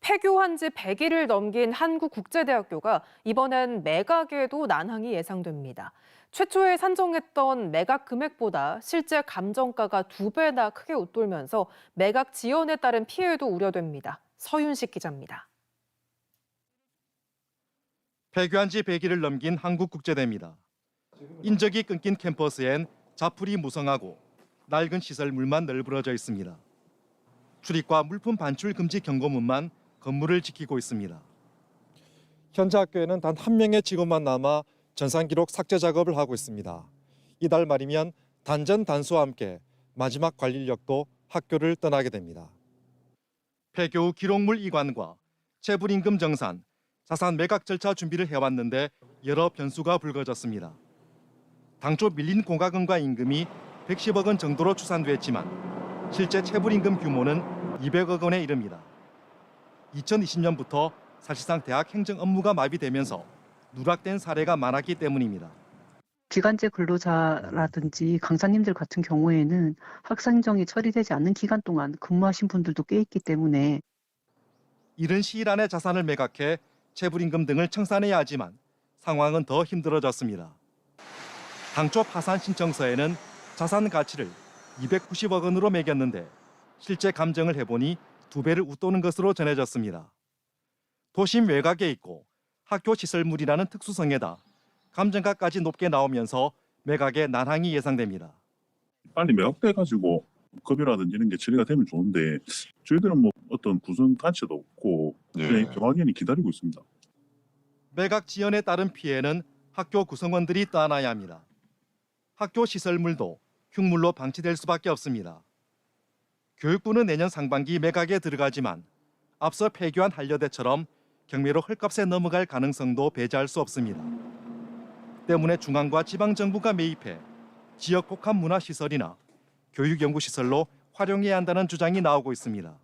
폐교한 지 100일을 넘긴 한국국제대학교가 이번엔 매각에도 난항이 예상됩니다. 최초에 산정했던 매각 금액보다 실제 감정가가 두 배나 크게 웃돌면서 매각 지연에 따른 피해도 우려됩니다. 서윤식 기자입니다. 폐교한 지 100일을 넘긴 한국국제대입니다. 인적이 끊긴 캠퍼스엔 자풀이 무성하고 낡은 시설물만 널브러져 있습니다. 출입과 물품 반출 금지 경고문만 건물을 지키고 있습니다. 현재 학교에는 단 한 명의 직원만 남아 전산 기록 삭제 작업을 하고 있습니다. 이달 말이면 단전 단수와 함께 마지막 관리 인력도 학교를 떠나게 됩니다. 폐교 후 기록물 이관과 체불임금 정산, 자산 매각 절차 준비를 해왔는데 여러 변수가 불거졌습니다. 당초 밀린 공과금과 임금이 110억 원 정도로 추산됐지만 실제 체불임금 규모는 200억 원에 이릅니다. 2020년부터 사실상 대학 행정 업무가 마비되면서 누락된 사례가 많았기 때문입니다. 기간제 근로자라든지 강사님들 같은 경우에는 학생정이 처리되지 않는 기간 동안 근무하신 분들도 꽤 있기 때문에 이른 시일 안에 자산을 매각해 체불임금 등을 청산해야 하지만 상황은 더 힘들어졌습니다. 당초 파산 신청서에는 자산 가치를 290억 원으로 매겼는데 실제 감정을 해보니 두 배를 웃도는 것으로 전해졌습니다. 도심 외곽에 있고 학교 시설물이라는 특수성에다 감정가까지 높게 나오면서 매각의 난항이 예상됩니다. 빨리 매각돼 가지고 급여라든지 이런 게 처리가 되면 좋은데 저희들은 뭐 어떤 구성 단체도 없고 그냥 경화견이 기다리고 있습니다. 매각 지연에 따른 피해는 학교 구성원들이 떠안아야 합니다. 학교 시설물도 흉물로 방치될 수밖에 없습니다. 교육부는 내년 상반기 매각에 들어가지만 앞서 폐교한 한려대처럼 경매로 헐값에 넘어갈 가능성도 배제할 수 없습니다. 때문에 중앙과 지방 정부가 매입해 지역 복합 문화 시설이나 교육 연구 시설로 활용해야 한다는 주장이 나오고 있습니다.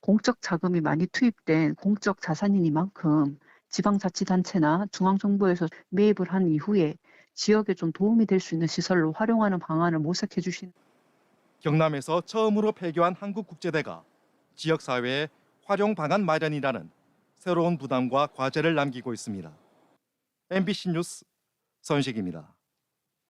공적 자금이 많이 투입된 공적 자산이니만큼 지방자치단체나 중앙정부에서 매입을 한 이후에 지역에 좀 도움이 될 수 있는 시설로 활용하는 방안을 모색해 주시는 경남에서 처음으로 폐교한 한국국제대가 지역 사회에 활용 방안 마련이라는 새로운 부담과 과제를 남기고 있습니다. MBC 뉴스 선식입니다.